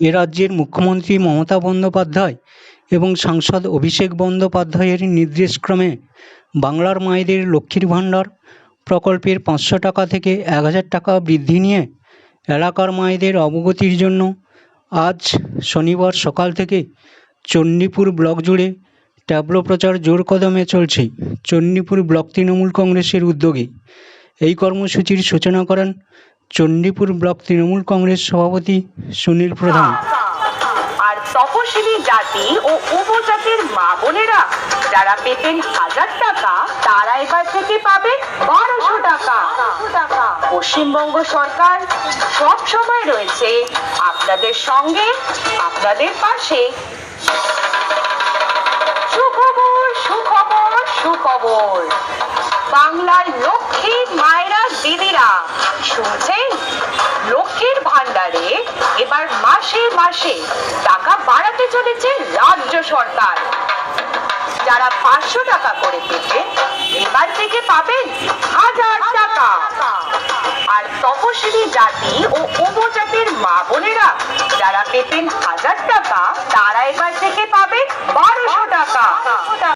এ রাজ্যের মুখ্যমন্ত্রী মমতা বন্দ্যোপাধ্যায় এবং সাংসদ অভিষেক বন্দ্যোপাধ্যায়ের নির্দেশক্রমে বাংলার মায়েদের লক্ষ্মীর ভাণ্ডার প্রকল্পের পাঁচশো টাকা থেকে এক হাজার টাকা বৃদ্ধি নিয়ে এলাকার মায়েদের অবগতির জন্য আজ শনিবার সকাল থেকে চণ্ডীপুর ব্লক জুড়ে ট্যাবলো প্রচার জোর কদমে চলছে। চণ্ডীপুর ব্লক তৃণমূল কংগ্রেসের উদ্যোগে এই কর্মসূচির সূচনা করেন চণ্ডীপুর ব্লক তৃণমূল কংগ্রেস সভাপতি সুনীল প্রধান। আর তপশিলি জাতি ও উপজাতির মা বোনেরা যারা পেতেন হাজার টাকা, তারা এবার থেকে পাবে বারোশো টাকা। পশ্চিমবঙ্গ সরকার সব সময় রয়েছে আপনাদের সঙ্গে, আপনাদের পাশে। সুখবর সুখবর সুখবর। বাংলার লক্ষ্মী মায়েরা লক্ষ্মীর এবার মাসে মাসে টাকা বাড়াতে চলেছে রাজ্য সরকার। যারা পাঁচশো টাকা করে পেতেন এবার থেকে পাবেন হাজার টাকা। আর তপশিলি জাতি ও উপজাতির মা বোনেরা যারা পেতেন হাজার টাকা, তারা এবার থেকে পাবেন